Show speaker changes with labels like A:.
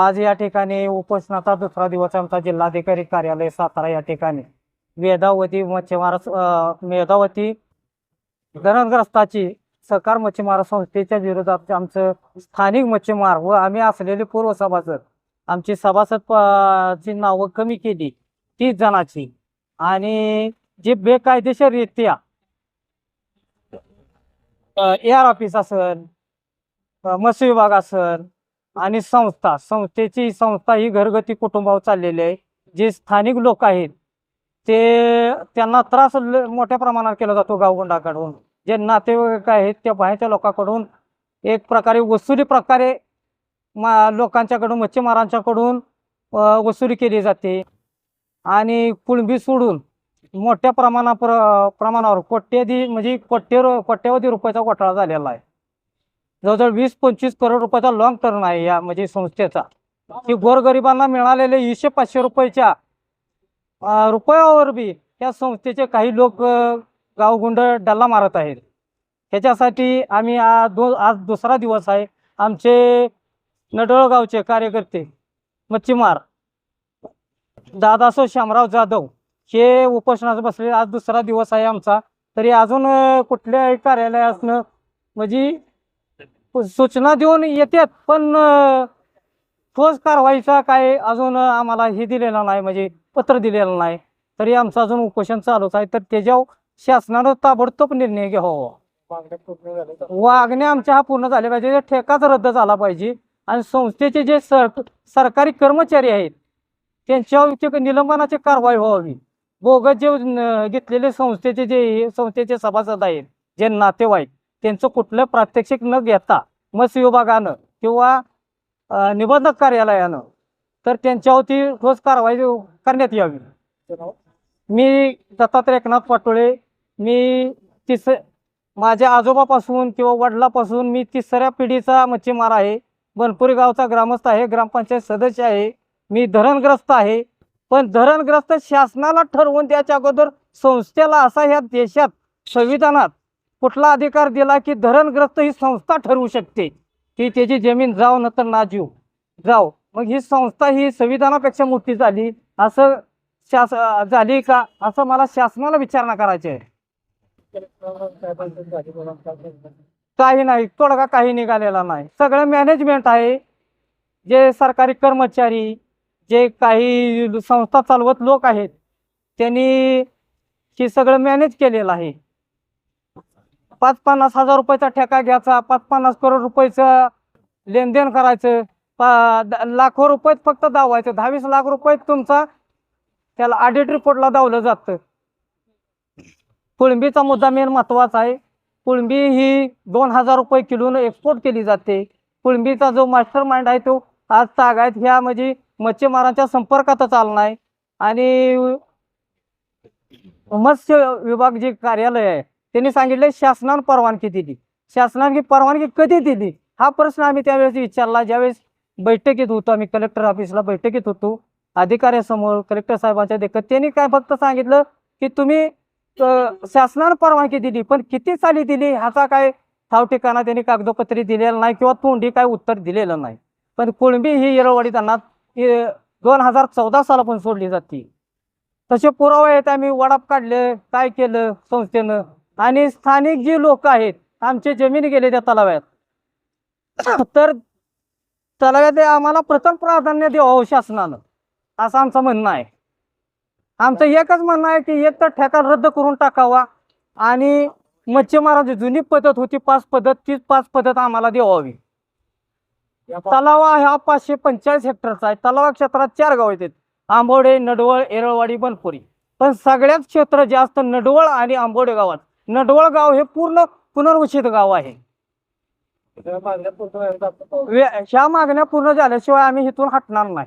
A: आज या ठिकाणी उपोषणाचा दुसरा दिवस आमचा जिल्हाधिकारी कार्यालय सातारा या ठिकाणी. वेदावती मच्छीमार मेधावती वेदावती धरणग्रस्ताची सहकार मच्छीमार संस्थेच्या विरोधात आमचं स्थानिक मच्छीमार व आम्ही असलेले पूर्व सभासद आमची सभासद ची नावं कमी केली. तीस जणांची. आणि जे बेकायदेशीररित्या एअर ऑफिस असेल मत्स्य विभाग असेल आणि संस्था संस्थेची संस्था ही घरगती कुटुंबावर चाललेली आहे. जे स्थानिक लोक आहेत ते त्यांना त्रास ल- मोठ्या प्रमाणात केला जातो गावगुंडाकडून जे नातेवाईक आहेत त्या बाहेरच्या लोकांकडून एक प्रकारे वसुली प्रकारे मा लोकांच्याकडून मच्छीमारांच्याकडून वसुली केली जाते. आणि कुळंबी सोडून मोठ्या प्रमाणा प्र प्रमाणावर कोट्यधी म्हणजे कोट्य कोट्यवधी रुपयाचा घोटाळा झालेला आहे. जवळजवळ वीस पंचवीस करोड रुपयाचा लॉंग टर्म आहे या म्हणजे संस्थेचा. की गोरगरिबांना मिळालेले ईशे पाचशे रुपयाच्या रुपयावर बी या संस्थेचे काही लोक गावगुंड डल्ला मारत आहेत. ह्याच्यासाठी आम्ही आज दो आज दुसरा दिवस आहे. आमचे नडोळगावचे कार्यकर्ते मच्छीमार दादासो श्यामराव जाधव हे उपोषणात बसले. आज दुसरा दिवस आहे आमचा. तरी अजून कुठल्याही कार्यालयासनं म्हणजे सूचना देऊन येतात पण ठोस कारवाईचा काय अजून आम्हाला हे दिलेलं नाही म्हणजे पत्र दिलेलं नाही. तरी आमचं अजून उपोषण चालूच आहे तर त्याच्यावर शासनानं ताबडतोब निर्णय घ्यावा. वागणे आमच्या हा पूर्ण झाले पाहिजे ठेकाच रद्द झाला पाहिजे. आणि संस्थेचे जे सर सरकारी कर्मचारी आहेत त्यांच्यावर निलंबनाची कारवाई व्हावी. बोगस जे घेतलेले संस्थेचे जे संस्थेचे सभासद आहेत जे नातेवाईक त्यांचं कुठलं प्रात्यक्षिक न घेता मत्स्य विभागानं किंवा निबंधक कार्यालयानं तर त्यांच्यावरती ठोस कारवाई करण्यात यावी. मी दत्तात्रय एकनाथ पाटोळे मी तिस माझ्या आजोबापासून किंवा वडिलापासून मी तिसऱ्या पिढीचा मच्छीमार आहे. बनपुरी गावचा ग्रामस्थ आहे ग्रामपंचायत सदस्य आहे. मी धरणग्रस्त आहे. पण धरणग्रस्त शासनाला ठरवून त्याच्या अगोदर संस्थेला असा ह्या देशात संविधानात कुठला अधिकार दिला की धरणग्रस्त ही संस्था ठरवू शकते? की त्याची जमीन जाव न तर ना जीव. जाव. मग ही संस्था ही संविधानापेक्षा मोठी झाली. असं शास झाली का? असं मला शासनाला विचारणा करायची आहे. काही नाही. तोडगा काही निघालेला नाही. सगळं मॅनेजमेंट आहे. जे सरकारी कर्मचारी जे काही संस्था चालवत लोक आहेत त्यांनी हे सगळं मॅनेज केलेलं आहे. पाच पन्नास हजार रुपयाचा ठेका घ्यायचा पाच पन्नास करोड रुपयाचं लेनदेन करायचं पा लाखो रुपयात फक्त दावायचं दहावीस लाख रुपये तुमचा त्याला ऑडिट रिपोर्टला दावलं जातं. कुळंबीचा मुद्दा मेन महत्त्वाचा आहे. कुळंबी ही दोन हजार रुपये किलोनं एक्सपोर्ट केली जाते. कुळंबीचा जो मास्टर माइंड आहे तो आज तागायत ह्या म्हणजे मच्छीमारांच्या संपर्कात चालणार आहे आणि मत्स्य विभाग जे कार्यालय आहे त्यांनी सांगितले शासनानं परवानगी दिली. शासनाने परवानगी कधी दिली? हा प्रश्न आम्ही त्यावेळेस विचारला. ज्यावेळेस बैठकीत होतो आम्ही कलेक्टर ऑफिसला बैठकीत होतो अधिकाऱ्यासमोर कलेक्टर साहेबांच्या देखत त्यांनी काय फक्त सांगितलं की तुम्ही शासनानं परवानगी दिली पण किती साली दिली? ह्याचा काय ठाव ठिकाणा त्यांनी कागदोपत्री दिलेलं नाही किंवा तोंडी काय उत्तर दिलेलं नाही. पण कुळंबी ही येरळवाडी त्यांना दोन हजार चौदा सालापासून सोडली जाते. तसे पुरावे आहेत. आम्ही वडाप काढले काय केलं संस्थेनं? आणि स्थानिक जी लोक आहेत आमचे जमीन गेले त्या तलाव्यात तर तलाव्यात आम्हाला प्रथम प्राधान्य द्यावं हो शासनानं असं आमचं म्हणणं आहे. आमचं एकच म्हणणं आहे की एक तर ठेका रद्द करून टाकावा आणि मच्छीमारांची जुनी पद्धत होती पाच पद्धत तीच पाच पद्धत आम्हाला द्यावी तलाव हा पाचशे पंचेचाळीस हेक्टरचा आहे. तलावा क्षेत्रात चार गाव येतात. आंबोडे नडवळ एरळवाडी बनपुरी. पण सगळ्यात क्षेत्र जास्त नडवळ आणि आंबोडे गावात. नडवळ गाव हे पूर्ण पुनर्वसित गाव आहे. ह्या मागण्या पूर्ण झाल्याशिवाय आम्ही इथून हटणार नाही.